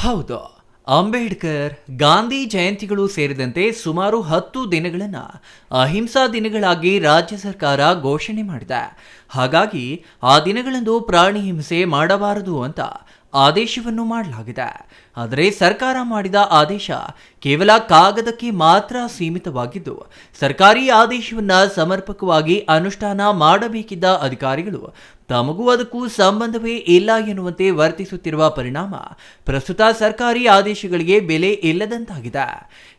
ಹೌದು. ಅಂಬೇಡ್ಕರ್ ಗಾಂಧಿ ಜಯಂತಿಗಳು ಸೇರಿದಂತೆ ಸುಮಾರು ಹತ್ತು ದಿನಗಳನ್ನು ಅಹಿಂಸಾ ದಿನಗಳಾಗಿ ರಾಜ್ಯ ಸರ್ಕಾರ ಘೋಷಣೆ ಮಾಡಿದೆ. ಹಾಗಾಗಿ ಆ ದಿನಗಳಂದು ಪ್ರಾಣಿ ಹಿಂಸೆ ಮಾಡಬಾರದು ಅಂತ ಆದೇಶವನ್ನು ಮಾಡಲಾಗಿದೆ. ಆದರೆ ಸರ್ಕಾರ ಮಾಡಿದ ಆದೇಶ ಕೇವಲ ಕಾಗದಕ್ಕೆ ಮಾತ್ರ ಸೀಮಿತವಾಗಿದ್ದು, ಸರ್ಕಾರಿ ಆದೇಶವನ್ನ ಸಮರ್ಪಕವಾಗಿ ಅನುಷ್ಠಾನ ಮಾಡಬೇಕಿದ್ದ ಅಧಿಕಾರಿಗಳು ತಮಗೂ ಅದಕ್ಕೂ ಸಂಬಂಧವೇ ಇಲ್ಲ ಎನ್ನುವಂತೆ ವರ್ತಿಸುತ್ತಿರುವ ಪರಿಣಾಮ ಪ್ರಸ್ತುತ ಸರ್ಕಾರಿ ಆದೇಶಗಳಿಗೆ ಬೆಲೆ ಇಲ್ಲದಂತಾಗಿದೆ.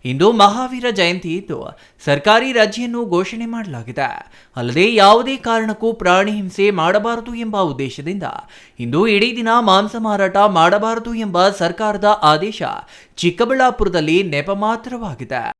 ಇಂದು ಮಹಾವೀರ ಜಯಂತಿ ಇದ್ದು ಸರ್ಕಾರಿ ರಜೆಯನ್ನು ಘೋಷಣೆ ಮಾಡಲಾಗಿದೆ. ಅಲ್ಲದೆ ಯಾವುದೇ ಕಾರಣಕ್ಕೂ ಪ್ರಾಣಿ ಹಿಂಸೆ ಮಾಡಬಾರದು ಎಂಬ ಉದ್ದೇಶದಿಂದ ಇಂದು ಇಡೀ ದಿನ ಮಾಂಸ ಮಾರಾಟ ಮಾಡಬಾರದು ಎಂಬ ಸರ್ಕಾರದ ಆದೇಶ ಚಿಕ್ಕಬಳ್ಳಾಪುರದಲ್ಲಿ ನೆಪ ಮಾತ್ರವಾಗಿದೆ.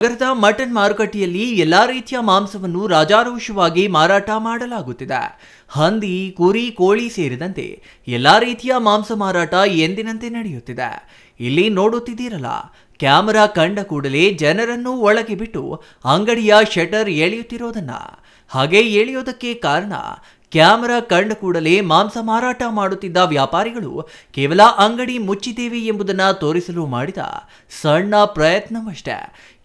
ನಗರದ ಮಟನ್ ಮಾರುಕಟ್ಟೆಯಲ್ಲಿ ಎಲ್ಲಾ ರೀತಿಯ ಮಾಂಸವನ್ನು ರಾಜಾರೋಷವಾಗಿ ಮಾರಾಟ ಮಾಡಲಾಗುತ್ತಿದೆ. ಹಂದಿ, ಕುರಿ, ಕೋಳಿ ಸೇರಿದಂತೆ ಎಲ್ಲಾ ರೀತಿಯ ಮಾಂಸ ಮಾರಾಟ ಎಂದಿನಂತೆ ನಡೆಯುತ್ತಿದೆ. ಇಲ್ಲಿ ನೋಡುತ್ತಿದ್ದೀರಲ್ಲ, ಕ್ಯಾಮೆರಾ ಕಂಡ ಕೂಡಲೇ ಜನರನ್ನು ಒಳಗೆ ಬಿಟ್ಟು ಅಂಗಡಿಯ ಶಟರ್ ಎಳೆಯುತ್ತಿರೋದನ್ನ. ಹಾಗೆ ಎಳೆಯೋದಕ್ಕೆ ಕಾರಣ ಕ್ಯಾಮೆರಾ ಕಂಡ ಕೂಡಲೇ ಮಾಂಸ ಮಾರಾಟ ಮಾಡುತ್ತಿದ್ದ ವ್ಯಾಪಾರಿಗಳು ಕೇವಲ ಅಂಗಡಿ ಮುಚ್ಚಿದ್ದೇವೆ ಎಂಬುದನ್ನು ತೋರಿಸಲು ಮಾಡಿದ ಸಣ್ಣ ಪ್ರಯತ್ನವಷ್ಟೇ.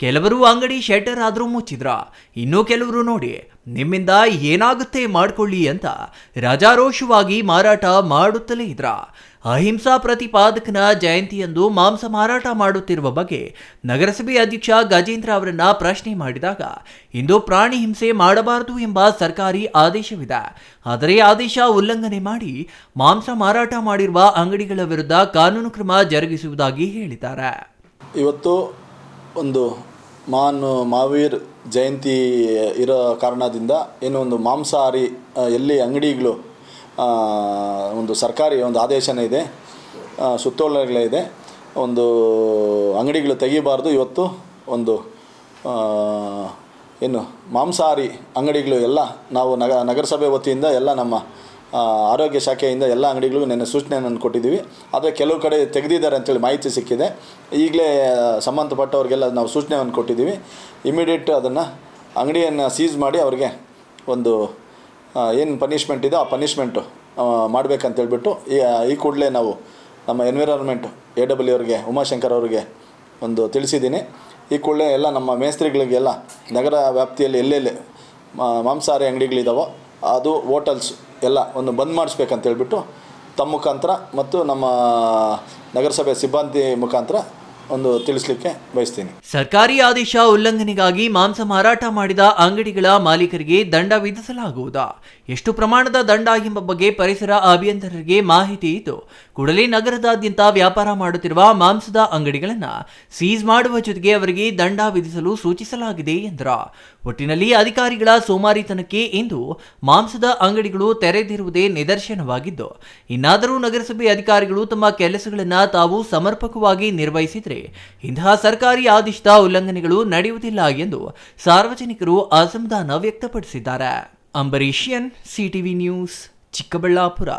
ಕೆಲವರು ಅಂಗಡಿ ಶೆಟರ್ ಆದರೂ ಮುಚ್ಚಿದ್ರ. ಇನ್ನೂ ಕೆಲವರು ನೋಡಿ, ನಿಮ್ಮಿಂದ ಏನಾಗುತ್ತೆ ಮಾಡ್ಕೊಳ್ಳಿ ಅಂತ ರಾಜಾರೋಷವಾಗಿ ಮಾರಾಟ ಮಾಡುತ್ತಲೇ ಇದ್ರ. ಅಹಿಂಸಾ ಪ್ರತಿಪಾದಕನ ಜಯಂತಿಯಂದು ಮಾಂಸ ಮಾರಾಟ ಮಾಡುತ್ತಿರುವ ಬಗ್ಗೆ ನಗರಸಭೆ ಅಧ್ಯಕ್ಷ ಗಜೇಂದ್ರ ಅವರನ್ನ ಪ್ರಶ್ನೆ ಮಾಡಿದಾಗ, ಇಂದು ಪ್ರಾಣಿ ಹಿಂಸೆ ಮಾಡಬಾರದು ಎಂಬ ಸರ್ಕಾರಿ ಆದೇಶವಿದೆ. ಆದರೆ ಆದೇಶ ಉಲ್ಲಂಘನೆ ಮಾಡಿ ಮಾಂಸ ಮಾರಾಟ ಮಾಡಿರುವ ಅಂಗಡಿಗಳ ವಿರುದ್ಧ ಕಾನೂನು ಕ್ರಮ ಜರುಗಿಸುವುದಾಗಿ ಹೇಳಿದ್ದಾರೆ. ಇವತ್ತು ಒಂದು ಮಾನ್ ಮಾವೀರ್ ಜಯಂತಿ ಇರೋ ಕಾರಣದಿಂದ ಏನು ಒಂದು ಮಾಂಸಾಹಾರಿ ಎಲ್ಲಿ ಅಂಗಡಿಗಳು ಒಂದು ಸರ್ಕಾರಿ ಒಂದು ಆದೇಶನೇ ಇದೆ. ಆ, ಸುತ್ತೋಲೆಗಳೇ ಇದೆ. ಒಂದು ಅಂಗಡಿಗಳು ತೆಗಿಬಾರ್ದು. ಇವತ್ತು ಒಂದು ಏನು ಮಾಂಸಾಹಾರಿ ಅಂಗಡಿಗಳು ಎಲ್ಲ ನಾವು ನಗ ನಗರಸಭೆ ವತಿಯಿಂದ ಎಲ್ಲ ನಮ್ಮ ಆರೋಗ್ಯ ಶಾಖೆಯಿಂದ ಎಲ್ಲ ಅಂಗಡಿಗಳಿಗೂ ನೆನ್ನೆ ಸೂಚನೆಯನ್ನು ಕೊಟ್ಟಿದ್ದೀವಿ. ಆದರೆ ಕೆಲವು ಕಡೆ ತೆಗೆದಿದ್ದಾರೆ ಅಂತೇಳಿ ಮಾಹಿತಿ ಸಿಕ್ಕಿದೆ. ಈಗಲೇ ಸಂಬಂಧಪಟ್ಟವ್ರಿಗೆಲ್ಲ ನಾವು ಸೂಚನೆಯನ್ನು ಕೊಟ್ಟಿದ್ದೀವಿ. ಇಮಿಡಿಯೇಟ್ ಅದನ್ನು ಅಂಗಡಿಯನ್ನು ಸೀಸ್ ಮಾಡಿ ಅವ್ರಿಗೆ ಒಂದು ಏನು ಪನಿಷ್ಮೆಂಟ್ ಇದೆ ಆ ಪನಿಷ್ಮೆಂಟು ಮಾಡಬೇಕಂತೇಳ್ಬಿಟ್ಟು ಈ ಈ ಕೂಡಲೇ ನಾವು ನಮ್ಮ ಎನ್ವಿರಾನ್ಮೆಂಟ್ ಎ ಡಬ್ಲ್ಯೂ ಅವ್ರಿಗೆ, ಉಮಾಶಂಕರ್ ಅವರಿಗೆ ಒಂದು ತಿಳಿಸಿದ್ದೀನಿ. ಈ ಕೂಡಲೇ ಎಲ್ಲ ನಮ್ಮ ಮೇಸ್ತ್ರಿಗಳಿಗೆಲ್ಲ, ನಗರ ವ್ಯಾಪ್ತಿಯಲ್ಲಿ ಎಲ್ಲೆಲ್ಲಿ ಮಾಂಸಾಹಾರಿ ಅಂಗಡಿಗಳಿದಾವೋ, ಅದು ಹೋಟೆಲ್ಸ್ ಎಲ್ಲ ಒಂದು ಬಂದ್ ಮಾಡಿಸ್ಬೇಕಂತ ಹೇಳ್ಬಿಟ್ಟು, ತಮ್ಮ ಮುಖಾಂತರ ಮತ್ತು ನಮ್ಮ ನಗರಸಭೆ ಸಿಬ್ಬಂದಿ ಮುಖಾಂತರ ಒಂದು ತಿಳಿಸ್ಲಿಕ್ಕೆ ಬಯಸ್ತೀನಿ. ಸರ್ಕಾರಿ ಆದೇಶ ಉಲ್ಲಂಘನೆಗಾಗಿ ಮಾಂಸ ಮಾರಾಟ ಮಾಡಿದ ಅಂಗಡಿಗಳ ಮಾಲೀಕರಿಗೆ ದಂಡ ವಿಧಿಸಲಾಗುವುದಾ? ಎಷ್ಟು ಪ್ರಮಾಣದ ದಂಡ ಎಂಬ ಬಗ್ಗೆ ಪರಿಸರ ಅಭಿಯಂತರರಿಗೆ ಮಾಹಿತಿ ಇತ್ತು ಕೂಡಲೇ ನಗರದಾದ್ಯಂತ ವ್ಯಾಪಾರ ಮಾಡುತ್ತಿರುವ ಮಾಂಸದ ಅಂಗಡಿಗಳನ್ನು ಸೀಸ್ ಮಾಡುವ ಜೊತೆಗೆ ಅವರಿಗೆ ದಂಡ ವಿಧಿಸಲು ಸೂಚಿಸಲಾಗಿದೆ ಎಂದರು. ಒಟ್ಟಿನಲ್ಲಿ ಅಧಿಕಾರಿಗಳ ಸೋಮಾರಿತನಕ್ಕೆ ಇಂದು ಮಾಂಸದ ಅಂಗಡಿಗಳು ತೆರೆದಿರುವುದೇ ನಿದರ್ಶನವಾಗಿದ್ದು, ಇನ್ನಾದರೂ ನಗರಸಭೆ ಅಧಿಕಾರಿಗಳು ತಮ್ಮ ಕೆಲಸಗಳನ್ನು ತಾವು ಸಮರ್ಪಕವಾಗಿ ನಿರ್ವಹಿಸಿದರೆ ಮೇಲೆ ಇಂತಹ ಸರ್ಕಾರಿ ಆದಿಷ್ಟ ಉಲ್ಲಂಘನೆಗಳು ನಡೆಯುವುದಿಲ್ಲ ಎಂದು ಸಾರ್ವಜನಿಕರು ಅಸಮಾಧಾನ ವ್ಯಕ್ತಪಡಿಸಿದ್ದಾರೆ. ಅಂಬರೀಷಿಯನ್ ಸಿಟಿವಿ ನ್ಯೂಸ್ ಚಿಕ್ಕಬಳ್ಳಾಪುರ.